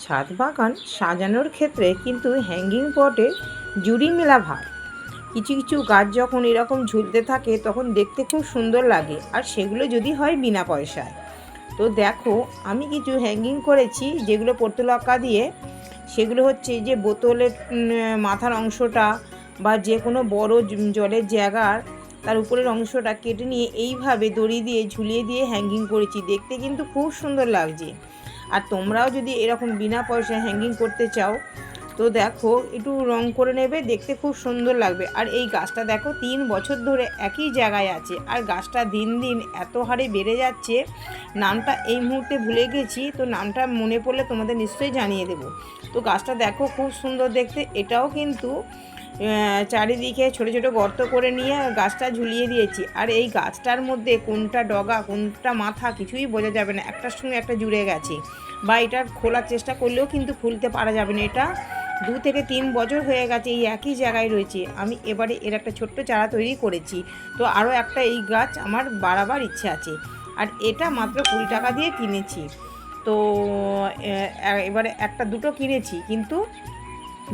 ছাদ বাগান সাজানোর ক্ষেত্রে কিন্তু হ্যাঙ্গিং পটে জুড়ি মেলা ভার। কিছু কিছু গাছ যখন এরকম ঝুলতে থাকে, তখন দেখতে খুব সুন্দর লাগে, আর সেগুলো যদি হয় বিনা পয়সায়। তো দেখো, আমি কিছু হ্যাঙ্গিং করেছি, যেগুলো পর্তুলক্কা দিয়ে, সেগুলো হচ্ছে যে বোতলের মাথার অংশটা বা যে কোনো বড় জলের জায়গার, তার উপরের অংশটা কেটে নিয়ে এইভাবে দড়ি দিয়ে ঝুলিয়ে দিয়ে হ্যাঙ্গিং করেছি। দেখতে কিন্তু খুব সুন্দর লাগছে। আর তোমরাও যদি এরকম বিনা পয়সায় হ্যাঙ্গিং করতে চাও তো দেখো, একটু রং করে নেবে, দেখতে খুব সুন্দর লাগবে। আর এই গাছটা দেখো, তিন বছর ধরে একই জায়গায় আছে। আর গাছটা দিন দিন এত হারে বেড়ে যাচ্ছে, নামটা এই মুহূর্তে ভুলে গেছি, তো নামটা মনে পড়লে তোমাদের নিশ্চয়ই জানিয়ে দেবো। তো গাছটা দেখো, খুব সুন্দর দেখতে। এটাও কিন্তু চারিদিকে ছোট ছোট গর্ত করে নিয়ে গাছটা ঝুলিয়ে দিয়েছি। আর এই গাছটার মধ্যে কোনটা ডগা, কোনটা মাথা, কিছুই বোঝা যাবে না। একটার সঙ্গে একটা জুড়ে গেছে। বা এটা খোলার চেষ্টা করলেও কিন্তু খুলতে পারা যাবে না এটা। দু থেকে তিন বছর হয়ে গেছে এই একই জায়গায় রয়েছে। আমি এবারে এর একটা ছোট্ট চারা তৈরি করেছি। তো আরও একটা এই গাছ আমার বাড়াবার ইচ্ছে আছে। আর এটা মাত্র কুড়ি টাকা দিয়ে কিনেছি। তো এবারে একটা দুটো কিনেছি। কিন্তু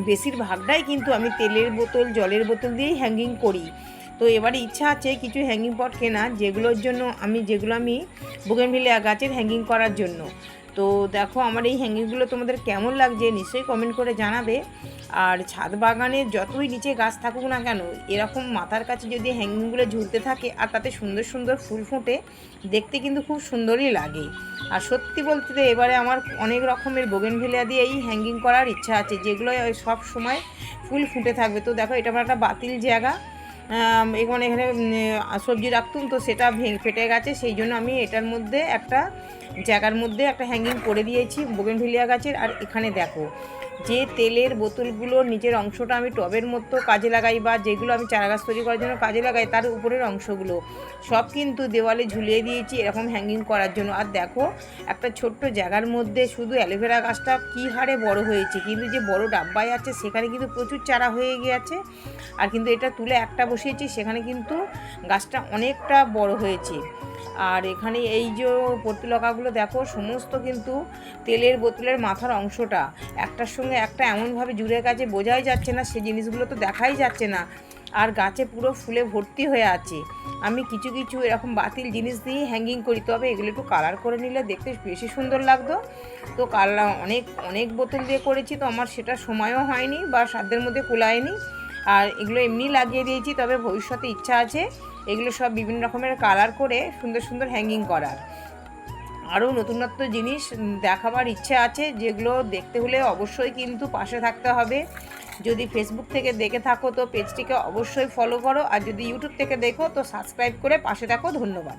বেশিরভাগটাই কিন্তু আমি তেলের বোতল, জলের বোতল দিয়েই হ্যাঙ্গিং করি। তো এবারে ইচ্ছা আছে কিছু হ্যাঙ্গিং পট কেনা যেগুলোর জন্য আমি, যেগুলো আমি বুগেনভিলিয়া গাছের হ্যাঙ্গিং করার জন্য। তো দেখো আমার এই হ্যাঙ্গিংগুলো তোমাদের কেমন লাগছে নিশ্চয়ই কমেন্ট করে জানাবে। আর ছাদ বাগানে যতই নিচে গাছ থাকুক না কেন, এরকম মাথার কাছে যদি হ্যাঙ্গিংগুলো ঝুলতে থাকে আর তাতে সুন্দর সুন্দর ফুল ফোটে, দেখতে কিন্তু খুব সুন্দরই লাগে। আর সত্যি বলতে তো এবারে আমার অনেক রকমের বোগেনভেলিয়া দিয়ে এই হ্যাঙ্গিং করার ইচ্ছা আছে, যেগুলো সব সময় ফুল ফুটে থাকবে। তো দেখো এটা আমার একটা বাতিল জায়গা। এখানে এখানে সবজি রাখতুম তো সেটা ফেটে গেছে, সেই জন্য আমি এটার মধ্যে একটা জায়গার মধ্যে একটা হ্যাঙ্গিং করে দিয়েছি বোগেনভিলিয়া গাছের, আর এখানে দেখো যে তেলের বোতলগুলোর নিচের অংশটা আমি টবের মতো কাজে লাগাই বা যেগুলো আমি চারা গাছ তৈরি করার জন্য কাজে লাগাই, তার উপরের অংশগুলো। সব কিন্তু দেওয়ালে ঝুলিয়ে দিয়েছি এরকম হ্যাঙ্গিং করার জন্য। আর দেখো, একটা ছোট্ট জায়গার মধ্যে শুধু অ্যালোভেরা গাছটা কী হারে বড় হয়েছে, কিন্তু যে বড় ডাব্বায় আছে সেখানে কিন্তু প্রচুর চারা হয়ে গিয়েছে। আর কিন্তু এটা তুলে একটা বসিয়েছি, সেখানে কিন্তু গাছটা অনেকটা বড় হয়েছে। আর এখানে এই যে পর্তুলকাগুলো দেখো, সমস্ত কিন্তু তেলের বোতলের মাথার অংশটা। একটার সঙ্গে একটা এমনভাবে জুড়ে গেছে, বোঝাই যাচ্ছে না, সে জিনিসগুলো তো দেখাই যাচ্ছে না। আর গাছে পুরো ফুলে ভর্তি হয়ে আছে। আমি কিছু কিছু এরকম বাতিল জিনিস দিয়ে হ্যাঙ্গিং করি, তবে এগুলো একটু কালার করে নিলে দেখতে বেশি সুন্দর লাগতো। তো কালার অনেক অনেক বোতল দিয়ে করেছি, তো আমার সেটা সময়ও হয়নি বা সাধ্যের মধ্যে কুলায়নি। আর এগুলো এমনি লাগিয়ে দিয়েছি, তবে ভবিষ্যতে ইচ্ছা আছে এগুলো সব বিভিন্ন রকমের কালার করে সুন্দর সুন্দর হ্যাঙ্গিং করার। আরও নতুনত্ব জিনিস দেখাবার ইচ্ছে আছে, যেগুলো দেখতে হলে অবশ্যই কিন্তু পাশে থাকতে হবে। যদি ফেসবুক থেকে দেখে থাকো তো পেজটিকে অবশ্যই ফলো করো, আর যদি ইউটিউব থেকে দেখো তো সাবস্ক্রাইব করে পাশে থাকো, ধন্যবাদ।